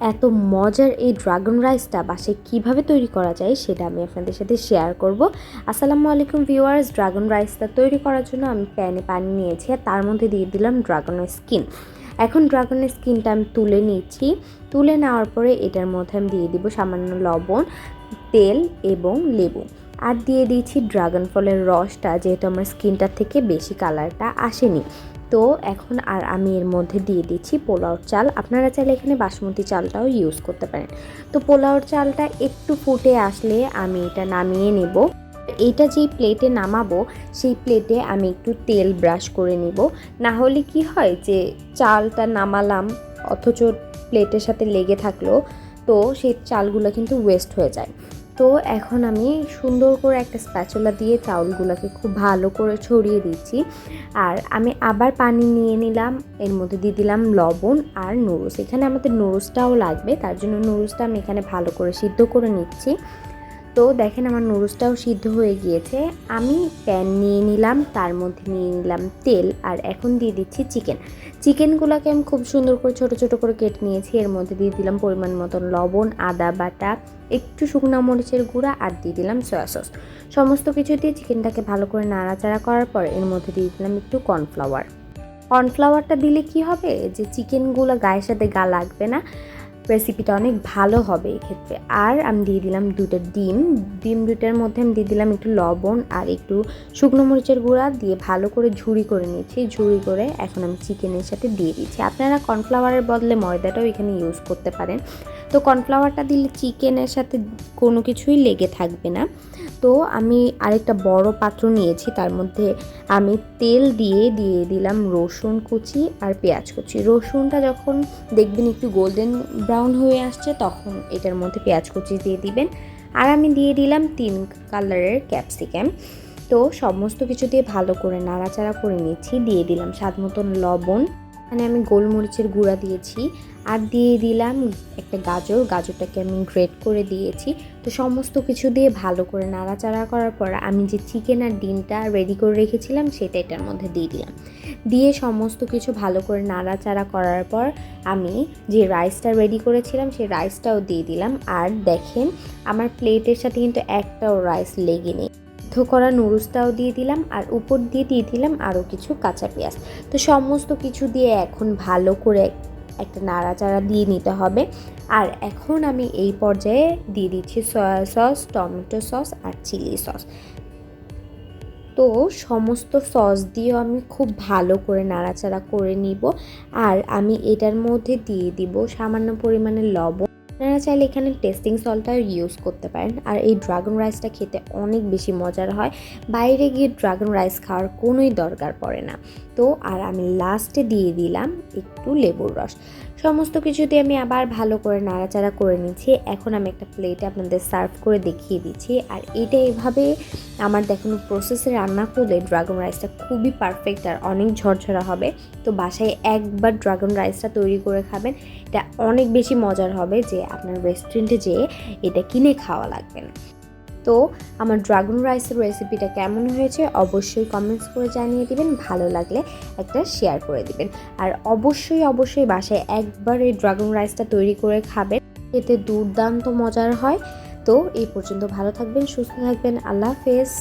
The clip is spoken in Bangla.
এত মজার এই ড্রাগন রাইসটা বাসায় কীভাবে তৈরি করা যায় সেটা আমি আপনাদের সাথে শেয়ার করব। আসসালামু আলাইকুম ভিউয়ার্স ড্রাগন রাইসটা তৈরি করার জন্য আমি প্যানে পানি নিয়েছি আর তার মধ্যে দিয়ে দিলাম ড্রাগনের স্কিন। এখন ড্রাগনের স্কিনটা আমি তুলে নিচ্ছি। তুলে নেওয়ার পরে এটার মধ্যে আমি দিয়ে দিব সামান্য লবণ, তেল এবং লেবু। আর দিয়ে দিয়েছি ড্রাগন ফলের রসটা, যেহেতু আমার স্কিনটার থেকে বেশি কালারটা আসেনি। তো এখন আর আমি এর মধ্যে দিয়ে দিচ্ছি পোলাওর চাল। আপনারা চাইলে এখানে বাসমতি চালটাও ইউজ করতে পারেন। তো পোলাওর চালটা একটু ফুটে আসলে আমি এটা নামিয়ে নেব। এটা যেই প্লেটে নামাবো, সেই প্লেটে আমি একটু তেল ব্রাশ করে নিব। না হলে কি হয় যে চালটা নামালাম, অথচ প্লেটের সাথে লেগে থাকল, তো সেই চালগুলো কিন্তু ওয়েস্ট হয়ে যায়। তো এখন আমি সুন্দর করে একটা স্প্যাচুলা দিয়ে চাউলগুলোকে খুব ভালো করে ছড়িয়ে দিচ্ছি। আর আমি আবার পানি নিয়ে নিলাম, এর মধ্যে দিয়ে দিলাম লবণ আর নুরুস এখানে আমাদের নুরুসটাও লাগবে, তার জন্য নুরুসটা আমি এখানে ভালো করে সিদ্ধ করে নিচ্ছি। তো দেখেন আমার নুডলসটাও সিদ্ধ হয়ে গিয়েছে। আমি প্যান নিয়ে নিলাম, তার মধ্যে নিয়ে নিলাম তেল আর এখন দিয়ে দিচ্ছি চিকেন চিকেনগুলোকে আমি খুব সুন্দর করে ছোট ছোট করে কেটে নিয়েছি। এর মধ্যে দিয়ে দিলাম পরিমাণ মতন লবণ, আদা বাটা, একটু শুকনো মরিচের গুঁড়া আর দিয়ে দিলাম সয়া সস সমস্ত কিছু দিয়ে চিকেনটাকে ভালো করে নাড়াচাড়া করার পর এর মধ্যে দিয়ে দিলাম একটু কর্নফ্লাওয়ার কর্নফ্লাওয়ারটা দিলে কি হবে? যে চিকেনগুলো গায়ের সাথে গা লাগবে না। রেসিপিটা অনেক ভালো হবে এক্ষেত্রে। আর আমি দিয়ে দিলাম দুটো ডিম। ডিম দুটার মধ্যে আমি দিয়ে দিলাম একটু লবণ আর একটু শুকনো মরিচের গুঁড়া দিয়ে ভালো করে ঝুড়ি করে নিয়েছি। ঝুড়ি করে এখন আমি চিকেনের সাথে দিয়ে দিচ্ছি। আপনারা কর্নফ্লাওয়ারের বদলে ময়দাটাও এখানে ইউজ করতে পারেন। তো কর্নফ্লাওয়ারটা দিলে চিকেনের সাথে কোনো কিছুই লেগে থাকবে না। তো আমি আরেকটা বড় পাত্র নিয়েছি, তার মধ্যে আমি তেল দিয়ে দিয়ে দিলাম রসুন কুচি আর পেঁয়াজ কুচি। রসুনটা যখন দেখবেন একটু গোল্ডেন ব্রাউন হয়ে আসছে, তখন এটার মধ্যে পেঁয়াজ কুচি দিয়ে দিবেন। আর আমি দিয়ে দিলাম তিন কালারের ক্যাপসিকাম তো সমস্ত কিছু দিয়ে ভালো করে নাড়াচাড়া করে নিচ্ছি, দিয়ে দিলাম স্বাদ মতন লবণ। এখানে আমি গোলমরিচের গুঁড়া দিয়েছি আর দিয়ে দিলাম একটা গাজর। গাজরটাকে আমি গ্রেট করে দিয়েছি। তো সমস্ত কিছু দিয়ে ভালো করে নাড়াচাড়া করার পর আমি যে চিকেন আর ডিমটা রেডি করে রেখেছিলাম সেটা এটার মধ্যে দিয়ে দিলাম। দিয়ে সমস্ত কিছু ভালো করে নাড়াচাড়া করার পর আমি যে রাইসটা রেডি করেছিলাম সেই রাইসটাও দিয়ে দিলাম। আর দেখেন, আমার প্লেটের সাথে কিন্তু একটাও রাইস লেগে নেই। করা নুডলসটাও দিয়ে দিলাম আর উপর দিয়ে দিয়ে দিলাম আরও কিছু কাঁচা পেঁয়াজ। তো সমস্ত কিছু দিয়ে এখন ভালো করে একটা নাড়াচাড়া দিয়ে নিতে হবে। আর এখন আমি এই পর্যায়ে দিয়ে দিচ্ছি সয়া সস, টমেটো সস আর চিলি সস। তো সমস্ত সস দিয়েও আমি খুব ভালো করে নাড়াচাড়া করে নিব। আর আমি এটার মধ্যে দিয়ে দিব সামান্য পরিমাণে লবণ। আপনারা চাইলে এখানে টেস্টিং সল্টটাও ইউজ করতে পারেন। আর এই ড্রাগন রাইসটা খেতে অনেক বেশি মজার হয়। বাইরে গিয়ে ড্রাগন রাইস খাওয়ার কোনোই দরকার পড়ে না। তো আর আমি লাস্টে দিয়ে দিলাম একটু লেবুর রস। সমস্ত কিছু দিয়ে আমি আবার ভালো করে নাড়াচাড়া করে নিচ্ছি। এখন আমি একটা প্লেটে আপনাদের সার্ভ করে দেখিয়ে দিচ্ছি। আর এটা এভাবে আমার দেখানো প্রসেসে রান্না করলে ড্রাগন রাইসটা খুবই পারফেক্ট আর অনেক ঝরঝরা হবে। তো বাসায় একবার ড্রাগন রাইসটা তৈরি করে খাবেন। এটা অনেক বেশি মজার হবে যে আপনার রেস্টুরেন্টে যেয়ে এটা কিনে খাওয়া লাগবে না। তো আমার ড্রাগন রাইসের রেসিপিটা কেমন হয়েছে অবশ্যই কমেন্টস করে জানিয়ে দিবেন, ভালো লাগলে একটা শেয়ার করে দিবেন। আর অবশ্যই অবশ্যই বাসায় একবার এই ড্রাগন রাইসটা তৈরি করে খাবেন, এতে দুর্দান্ত মজার হয়। তো এই পর্যন্ত ভালো থাকবেন, সুস্থ থাকবেন, আল্লাহ হাফেজ।